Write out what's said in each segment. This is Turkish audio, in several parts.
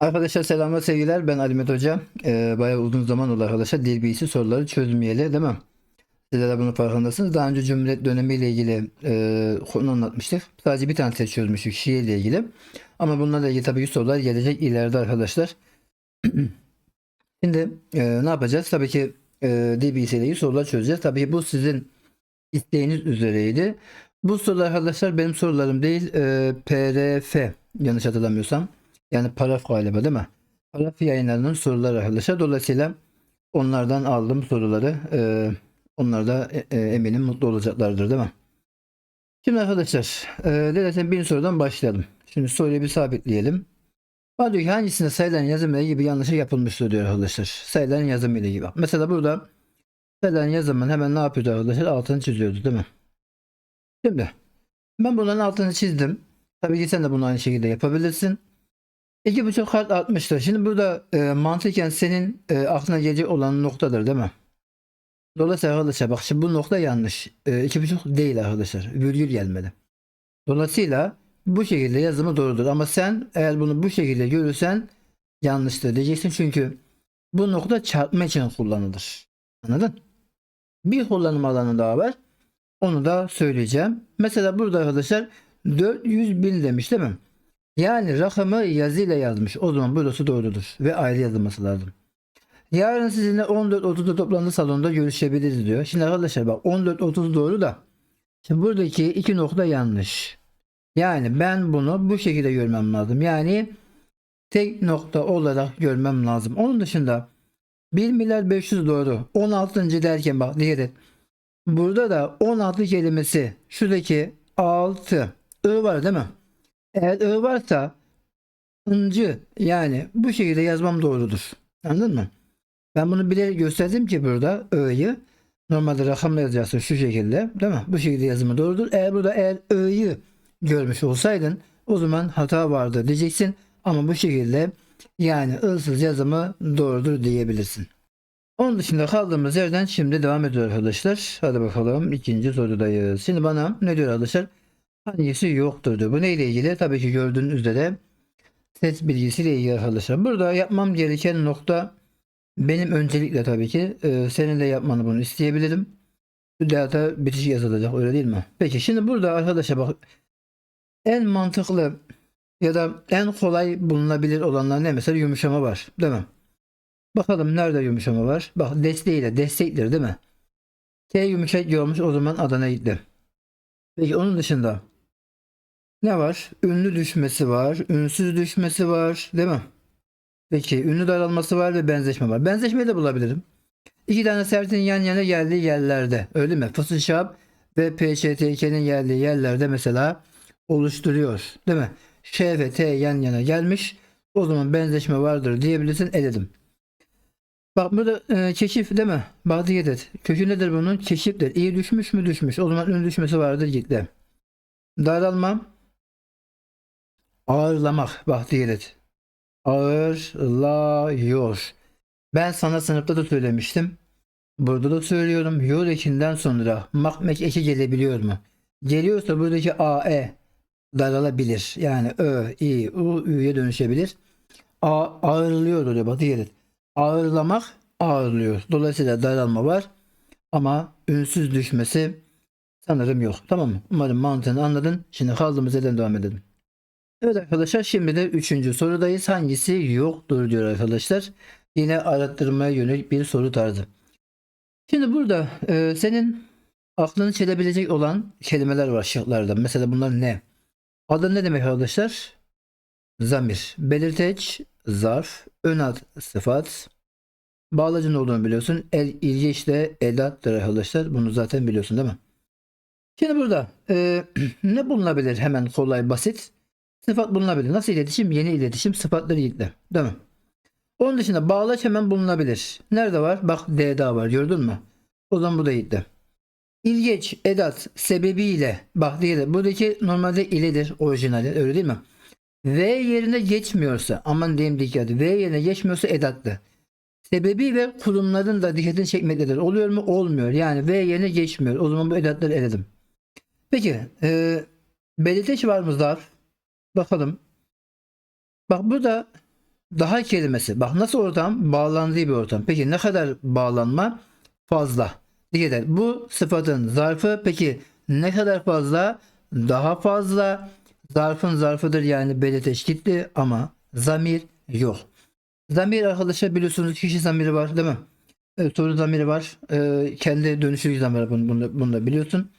Arkadaşlar selamlar sevgiler ben Alimet Hoca. Ee, bayağı uzun zaman oldu arkadaşlar dil bilgisi soruları çözmeyeli değil mi? Sizler de bunun farkındasınız. Daha önce Cumhuriyet dönemiyle ilgili e, konu anlatmıştık. Sadece bir tane test çözmüştük Şii ile ilgili. Ama bunlarla ilgili tabii sorular gelecek ileride arkadaşlar. Şimdi e, ne yapacağız? Tabii ki e, dil bilgisiyle ilgili sorular çözeceğiz. Tabii ki bu sizin isteğiniz üzereydi. Bu sorular arkadaşlar benim sorularım değil. E, PRF yanlış hatırlamıyorsam. Yani paraf galiba değil mi? Paraf yayınlarının soruları arkadaşlar. Dolayısıyla onlardan aldım soruları. Ee, onlar da e, e, eminim mutlu olacaklardır değil mi? Şimdi arkadaşlar e, dilerseniz bir sorudan başlayalım. Şimdi soruyu bir sabitleyelim. Bana diyor ki hangisinde sayıların yazımı ile ilgili bir yanlışlık yapılmıştır diyor arkadaşlar. Sayıların yazımı ile ilgili. Bak, Mesela burada sayıların yazımını hemen ne yapıyordu arkadaşlar? Altını çiziyordu değil mi? Şimdi ben bunların altını çizdim. Tabii ki sen de bunu aynı şekilde yapabilirsin. İki buçuk kart 60'tır. Şimdi burada e, mantıken senin e, aklına gelecek olan noktadır değil mi? Dolayısıyla arkadaşlar bak şimdi bu nokta yanlış. E, iki buçuk değil arkadaşlar. Virgül gelmedi. Dolayısıyla bu şekilde yazımı doğrudur. Ama sen eğer bunu bu şekilde görürsen yanlıştır diyeceksin. Çünkü bu nokta çarpma için kullanılır. Anladın? Bir kullanım alanı daha var. Onu da söyleyeceğim. Mesela burada arkadaşlar 400 bin demiş değil mi? Yani rakamı yazıyla yazmış. O zaman burası doğrudur. Ve ayrı yazılması lazım. Yarın sizinle 14.30'da toplantı salonunda görüşebiliriz diyor. Şimdi arkadaşlar bak 14.30 doğru da. Şimdi buradaki iki nokta yanlış. Yani ben bunu bu şekilde görmem lazım. Yani tek nokta olarak görmem lazım. Onun dışında 1 milyar 500 doğru. 16. derken bak dikkat et. Burada da 16 kelimesi şuradaki 6 I var değil mi? Eğer I varsa ıncı yani bu şekilde yazmam doğrudur. Anladın mı? Ben bunu bilerek gösterdim ki burada I'yi normalde rakamla yazacaksın şu şekilde değil mi? Bu şekilde yazımı doğrudur. Eğer burada eğer I'yi görmüş olsaydın o zaman hata vardı diyeceksin. Ama bu şekilde yani ı'sız yazımı doğrudur diyebilirsin. Onun dışında kaldığımız yerden şimdi devam ediyor arkadaşlar. Hadi bakalım ikinci sorudayız. Şimdi bana ne diyor arkadaşlar? Hangisi yoktur diyor. Bu neyle ilgili? Tabii ki gördüğünüz üzere ses bilgisiyle ilgili arkadaşlar. Burada yapmam gereken nokta benim öncelikle tabii ki e, senin de yapmanı bunu isteyebilirim. Bu data bitiş yazılacak öyle değil mi? Peki şimdi burada arkadaşlar bak en mantıklı ya da en kolay bulunabilir olanlar ne? Mesela yumuşama var değil mi? Bakalım nerede yumuşama var? Bak desteğiyle destektir değil mi? T yumuşak olmuş o zaman Adana gitti. Peki onun dışında ne var? Ünlü düşmesi var, ünsüz düşmesi var, değil mi? Peki ünlü daralması var ve benzeşme var. Benzeşmeyi de bulabilirim. İki tane sertin yan yana geldiği yerlerde, öyle mi? Fısışap ve PÇTK'nin geldiği yerlerde mesela oluşturuyor, değil mi? Ş ve T yan yana gelmiş. O zaman benzeşme vardır diyebilirsin, eledim. Bak burada e, keşif değil mi? Bak dikkat et. Kökü nedir bunun? Keşiftir. İyi düşmüş mü düşmüş. O zaman ün düşmesi vardır gitti. Daralma. Ağırlamak. Bak dikkat et. Ağırlıyor. Ben sana sınıfta da söylemiştim. Burada da söylüyorum. Yor ekinden sonra makmek eki gelebiliyor mu? Geliyorsa buradaki AE daralabilir. Yani Ö, İ, U, Ü'ye dönüşebilir. A, ağırlıyor oraya bak dikkat ağırlamak ağırlıyor. Dolayısıyla daralma var ama ünsüz düşmesi sanırım yok. Tamam mı? Umarım mantığını anladın. Şimdi kaldığımız yerden devam edelim. Evet arkadaşlar şimdi de üçüncü sorudayız. Hangisi yoktur diyor arkadaşlar. Yine arattırmaya yönelik bir soru tarzı. Şimdi burada e, senin aklını çelebilecek olan kelimeler var şıklarda. Mesela bunlar ne? Adı ne demek arkadaşlar? Zamir. Belirteç, zarf, ön ad sıfat. Bağlacın olduğunu biliyorsun. El ilgeç de edattır arkadaşlar. Bunu zaten biliyorsun değil mi? Şimdi burada e, ne bulunabilir hemen kolay basit? Sıfat bulunabilir. Nasıl iletişim? Yeni iletişim sıfatları ilgili. Değil mi? Onun dışında bağlaç hemen bulunabilir. Nerede var? Bak D'da var. Gördün mü? O zaman bu da ilgili. İlgeç, edat sebebiyle bak diyelim. Buradaki normalde iledir orijinali öyle değil mi? V yerine geçmiyorsa aman diyeyim dikkat. V yerine geçmiyorsa edatlı. Sebebi ve kurumların da dikkatini çekmektedir. Oluyor mu? Olmuyor. Yani V yerine geçmiyor. O zaman bu edatları eledim. Peki. E, belirteç var mı zarf? Bakalım. Bak burada Daha kelimesi. Bak nasıl ortam? Bağlandığı bir ortam. Peki ne kadar bağlanma? Fazla. Dikkat. Bu sıfatın zarfı. Peki ne kadar fazla? Daha fazla. Zarfın zarfıdır yani belli teşkitli ama zamir yok. Zamir arkadaşlar biliyorsunuz kişi zamiri var değil mi? Evet, soru zamiri var. Ee, kendi dönüşü zamiri. Bunu, bunu, bunu da biliyorsun.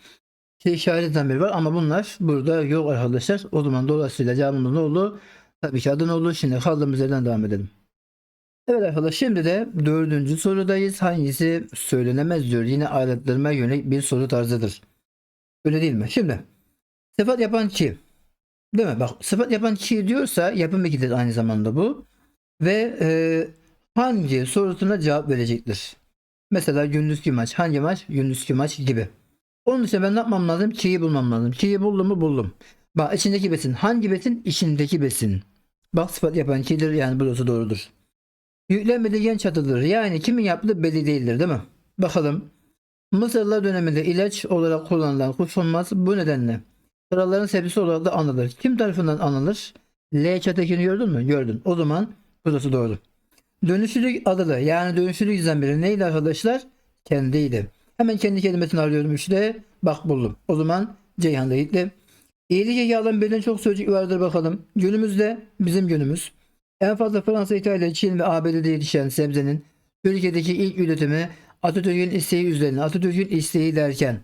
Şey, işaret zamiri var ama bunlar burada yok arkadaşlar. O zaman dolayısıyla cevabımız ne oldu? Tabii ki adı ne oldu? Şimdi kaldığımız yerden devam edelim. Evet arkadaşlar şimdi de dördüncü sorudayız. Hangisi söylenemez diyor. Yine ayrıntılama yönelik bir soru tarzıdır. Öyle değil mi? Şimdi sıfat yapan ki değil mi? Bak sıfat yapan ki diyorsa yapım ekidir aynı zamanda bu. Ve e, hangi sorusuna cevap verecektir? Mesela gündüzki maç. Hangi maç? Gündüzki maç gibi. Onun için ben ne yapmam lazım? Ki'yi bulmam lazım. Ki'yi buldum mu buldum. Bak içindeki besin. Hangi besin? İçindeki besin. Bak sıfat yapan ki'dir yani burası doğrudur. Yüklenmedi gen çatıdır. Yani kimin yaptığı belli değildir değil mi? Bakalım. Mısırlılar döneminde ilaç olarak kullanılan kuşkonmaz bu nedenle kralların sebzesi olarak da anılır. Kim tarafından anılır? L çatekini gördün mü? Gördün. O zaman burası doğru. Dönüşlülük adılı yani dönüşlülük zamiri neydi arkadaşlar? Kendiydi. Hemen kendi kelimesini arıyorum işte. Bak buldum. O zaman Ceyhan'da gitti. İyilik eki birden çok sözcük vardır bakalım. Günümüzde bizim günümüz. En fazla Fransa, İtalya, Çin ve ABD'de yetişen sebzenin Türkiye'deki ilk üretimi Atatürk'ün isteği üzerine. Atatürk'ün isteği derken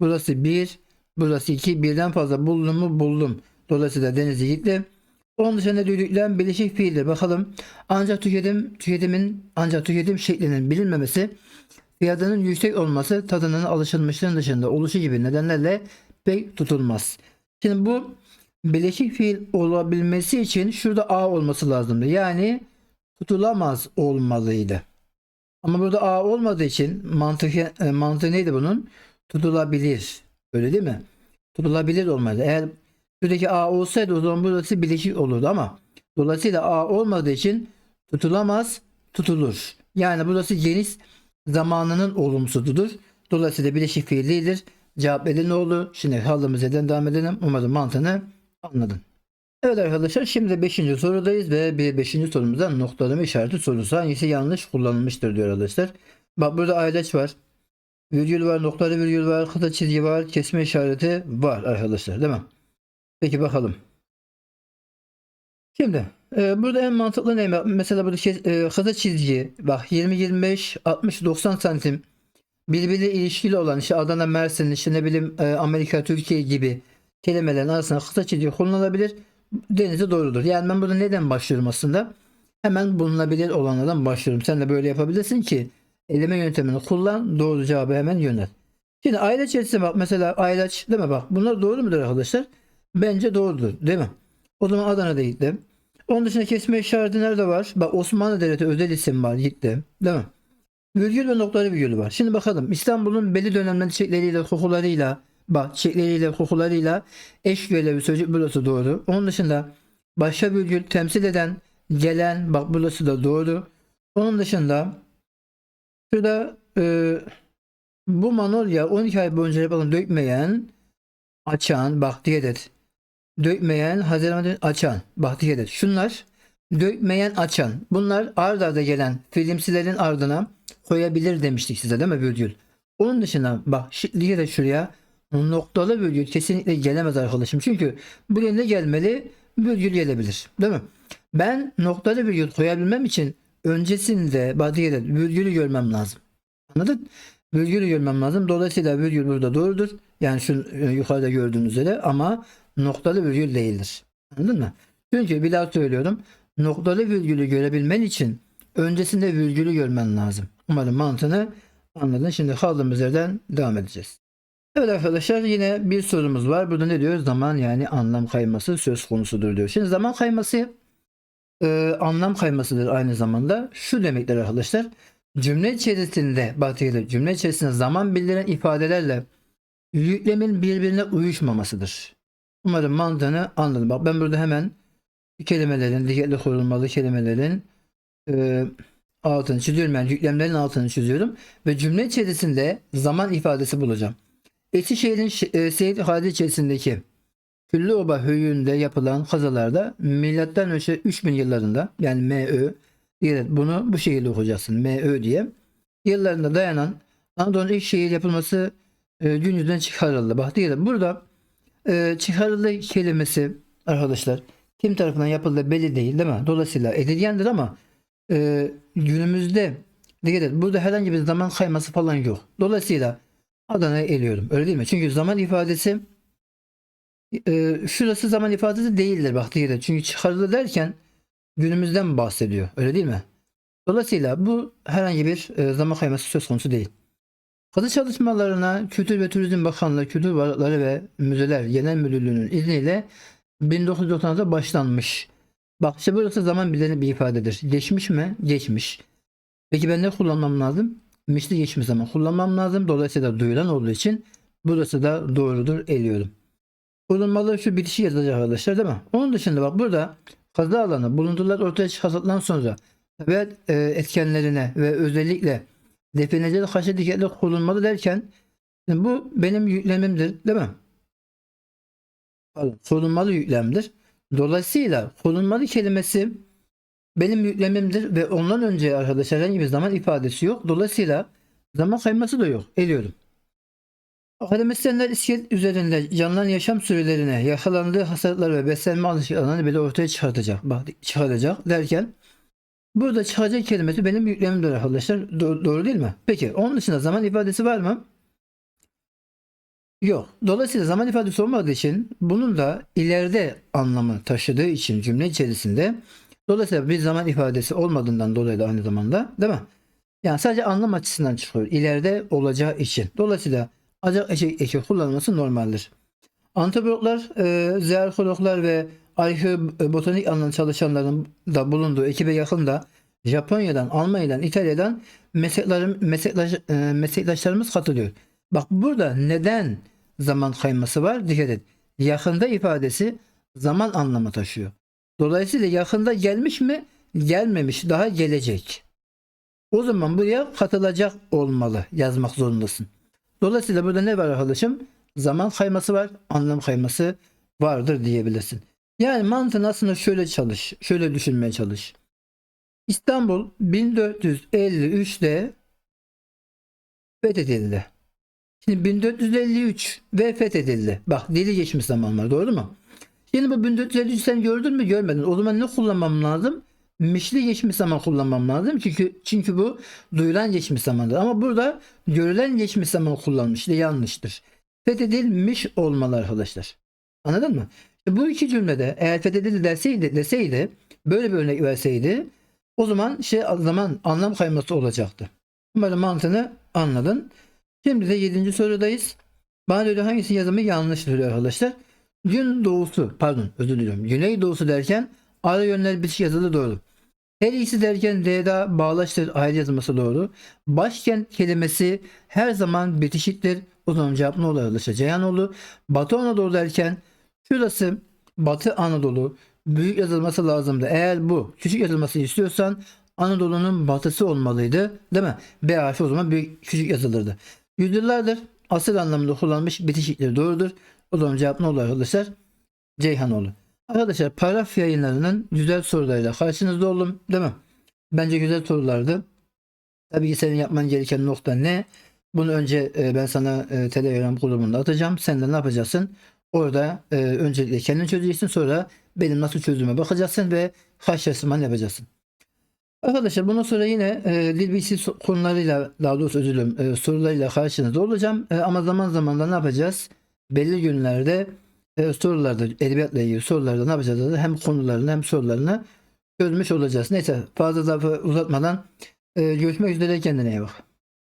burası bir, burası iki, birden fazla buldum mu buldum. Dolayısıyla denize gitti. Onun dışında düdüklen bileşik fiildir. Bakalım. Ancak tüketim, tüketimin ancak tüketim şeklinin bilinmemesi fiyatının yüksek olması tadının alışılmışlığın dışında oluşu gibi nedenlerle pek tutulmaz. Şimdi bu bileşik fiil olabilmesi için şurada A olması lazımdı. Yani tutulamaz olmalıydı. Ama burada A olmadığı için mantığı, e, mantığı neydi bunun? Tutulabilir. Öyle değil mi? Tutulabilir olmalı. Eğer şuradaki A olsaydı o zaman burası bileşik olurdu ama dolayısıyla A olmadığı için tutulamaz, tutulur. Yani burası geniş zamanının olumsuzudur. Dolayısıyla bileşik fiil değildir. Cevap belli ne oldu? Şimdi kaldığımız yerden devam edelim. Umarım mantığını anladın. Evet arkadaşlar şimdi 5. sorudayız ve bir 5. sorumuzda noktalama işareti sorusu. Hangisi yanlış kullanılmıştır diyor arkadaşlar. Bak burada ayraç var. Virgül var, noktalı virgül var, kısa çizgi var, kesme işareti var arkadaşlar değil mi? Peki bakalım. Şimdi e, burada en mantıklı ne? Mesela burada kes, e, kısa çizgi bak 20 25 60 90 santim birbiriyle ilişkili olan işte Adana Mersin işte ne bileyim e, Amerika Türkiye gibi kelimelerin arasında kısa çizgi kullanılabilir. Denize doğrudur. Yani ben burada neden başlıyorum aslında? Hemen bulunabilir olanlardan başlıyorum. Sen de böyle yapabilirsin ki eleme yöntemini kullan doğru cevabı hemen yönel. Şimdi aile içerisinde bak mesela aylaç değil mi bak bunlar doğru mudur arkadaşlar? Bence doğrudur değil mi? O zaman Adana'da gitti. Onun dışında kesme işareti nerede var? Bak Osmanlı Devleti özel isim var gitti. Değil mi? Virgül ve noktalı virgülü var. Şimdi bakalım İstanbul'un belli dönemlerinde çiçekleriyle, kokularıyla, bak çiçekleriyle, kokularıyla eş görevi sözcük burası doğru. Onun dışında başka virgül temsil eden, gelen, bak burası da doğru. Onun dışında şurada e, bu manolya 12 ay boyunca yapılan dökmeyen, açan, bak dikkat. Dökmeyen, Haziran açan, bak dikkat. Şunlar dökmeyen, açan. Bunlar ard arda gelen filmsilerin ardına koyabilir demiştik size değil mi virgül? Onun dışında bak dikkat et şuraya noktalı virgül kesinlikle gelemez arkadaşım. Çünkü buraya ne gelmeli? Virgül gelebilir. Değil mi? Ben noktalı virgül koyabilmem için öncesinde bak dikkat et virgülü görmem lazım. Anladın? Virgülü görmem lazım. Dolayısıyla virgül burada doğrudur. Yani şu e, yukarıda gördüğünüz üzere ama noktalı virgül değildir. Anladın mı? Çünkü bir daha söylüyorum. Noktalı virgülü görebilmen için öncesinde virgülü görmen lazım. Umarım mantığını anladın. Şimdi kaldığımız yerden devam edeceğiz. Evet arkadaşlar yine bir sorumuz var. Burada ne diyor? Zaman yani anlam kayması söz konusudur diyor. Şimdi zaman kayması e, anlam kaymasıdır aynı zamanda. Şu demektir arkadaşlar. Cümle içerisinde batılı cümle içerisinde zaman bildiren ifadelerle yüklemin birbirine uyuşmamasıdır. Umarım mantığını anladın. Bak ben burada hemen kelimelerin, dikkatli kurulmalı kelimelerin e, altını çiziyorum. Yani yüklemlerin altını çiziyorum. Ve cümle içerisinde zaman ifadesi bulacağım. Eskişehir'in e, Seyit Hadi içerisindeki Küllüoba höyüğünde yapılan kazalarda milattan önce 3000 yıllarında yani MÖ evet, bunu bu şekilde okuyacaksın MÖ diye yıllarında dayanan Anadolu'nun ilk şehir yapılması e, gün yüzünden çıkarıldı. Bak diyelim burada e, çıkarıldı kelimesi arkadaşlar kim tarafından yapıldığı belli değil değil mi? Dolayısıyla edilgendir ama e, günümüzde dikkat et burada herhangi bir zaman kayması falan yok. Dolayısıyla Adana'ya eliyorum. Öyle değil mi? Çünkü zaman ifadesi e, şurası zaman ifadesi değildir bak dikkat et. Çünkü çıkarıldı derken günümüzden bahsediyor. Öyle değil mi? Dolayısıyla bu herhangi bir e, zaman kayması söz konusu değil. Kazı çalışmalarına Kültür ve Turizm Bakanlığı Kültür Varlıkları ve Müzeler Genel Müdürlüğü'nün izniyle 1996'da başlanmış. Bak işte burası zaman bileni bir ifadedir. Geçmiş mi? Geçmiş. Peki ben ne kullanmam lazım? Mişli geçmiş zaman kullanmam lazım. Dolayısıyla duyulan olduğu için burası da doğrudur eliyorum. Bulunmalı şu bitişi yazacak arkadaşlar değil mi? Onun dışında bak burada kaza alanı buluntular ortaya çıkartılan sonra ve e, etkenlerine ve özellikle defineceli haşa dikkatli kullanmalı derken bu benim yüklemimdir değil mi? Pardon, sorulmalı yüklemdir. Dolayısıyla korunmalı kelimesi benim yüklemimdir ve ondan önce arkadaşlar herhangi bir zaman ifadesi yok. Dolayısıyla zaman kayması da yok. Eliyorum. Akademisyenler iskelet üzerinde canlıların yaşam sürelerine, yakalandığı hastalıklar ve beslenme alışkanlıklarını bile ortaya çıkartacak. Bak, çıkaracak derken burada çıkacak kelimesi benim yüklemimdir arkadaşlar. Do- doğru değil mi? Peki onun dışında zaman ifadesi var mı? Yok. Dolayısıyla zaman ifadesi olmadığı için bunun da ileride anlamı taşıdığı için cümle içerisinde dolayısıyla bir zaman ifadesi olmadığından dolayı da aynı zamanda değil mi? Yani sadece anlam açısından çıkıyor. İleride olacağı için. Dolayısıyla acak eki, eki kullanılması normaldir. Antropologlar, e, zearkologlar ve arkeobotanik alanında çalışanların da bulunduğu ekibe yakında Japonya'dan, Almanya'dan, İtalya'dan mesleklerim, e, meslektaşlarımız katılıyor. Bak burada neden zaman kayması var? Dikkat et. Yakında ifadesi zaman anlamı taşıyor. Dolayısıyla yakında gelmiş mi? Gelmemiş. Daha gelecek. O zaman buraya katılacak olmalı. Yazmak zorundasın. Dolayısıyla burada ne var arkadaşım? Zaman kayması var. Anlam kayması vardır diyebilirsin. Yani mantığın aslında şöyle çalış. Şöyle düşünmeye çalış. İstanbul 1453'te fethedildi. Şimdi 1453 ve fethedildi. Bak deli geçmiş zaman var doğru mu? Şimdi bu 1453 sen gördün mü görmedin. O zaman ne kullanmam lazım? Mişli geçmiş zaman kullanmam lazım. Çünkü çünkü bu duyulan geçmiş zamandır. Ama burada görülen geçmiş zaman kullanmış. İşte yanlıştır. Fethedilmiş olmalı arkadaşlar. Anladın mı? İşte bu iki cümlede eğer fethedildi deseydi, deseydi böyle bir örnek verseydi o zaman şey zaman anlam kayması olacaktı. Umarım mantığını anladın. Şimdi de 7. sorudayız. Bana diyor hangisi yazımı yanlış diyor arkadaşlar. Gün doğusu pardon özür diliyorum. Güney doğusu derken ara yönler bitiş yazılı doğru. Her ikisi derken D'da bağlaştır ayrı yazılması doğru. Başkent kelimesi her zaman bitişiktir. O zaman cevap ne olur arkadaşlar? Ceyhanoğlu. Batı Anadolu derken şurası Batı Anadolu büyük yazılması lazımdı. Eğer bu küçük yazılmasını istiyorsan Anadolu'nun batısı olmalıydı. Değil mi? B harfi o zaman büyük küçük yazılırdı. Yüzyıllardır asıl anlamında kullanılmış bitişikleri doğrudur. O zaman cevap ne olur arkadaşlar? Ceyhanoğlu. Arkadaşlar paragraf yayınlarının güzel sorularıyla karşınızda oldum. Değil mi? Bence güzel sorulardı. Tabii ki senin yapman gereken nokta ne? Bunu önce e, ben sana e, Telegram grubunda atacağım. Sen de ne yapacaksın? Orada e, öncelikle kendin çözeceksin. Sonra benim nasıl çözüme bakacaksın ve karşılaştırman yapacaksın. Arkadaşlar bundan sonra yine e, so- konularıyla daha doğrusu özür dilerim e, sorularıyla karşınızda olacağım. E, ama zaman zaman da ne yapacağız? Belli günlerde e, sorularda edebiyatla ilgili sorularda ne yapacağız? Hem konularını hem sorularını çözmüş olacağız. Neyse fazla daha uzatmadan e, görüşmek üzere kendine iyi bak.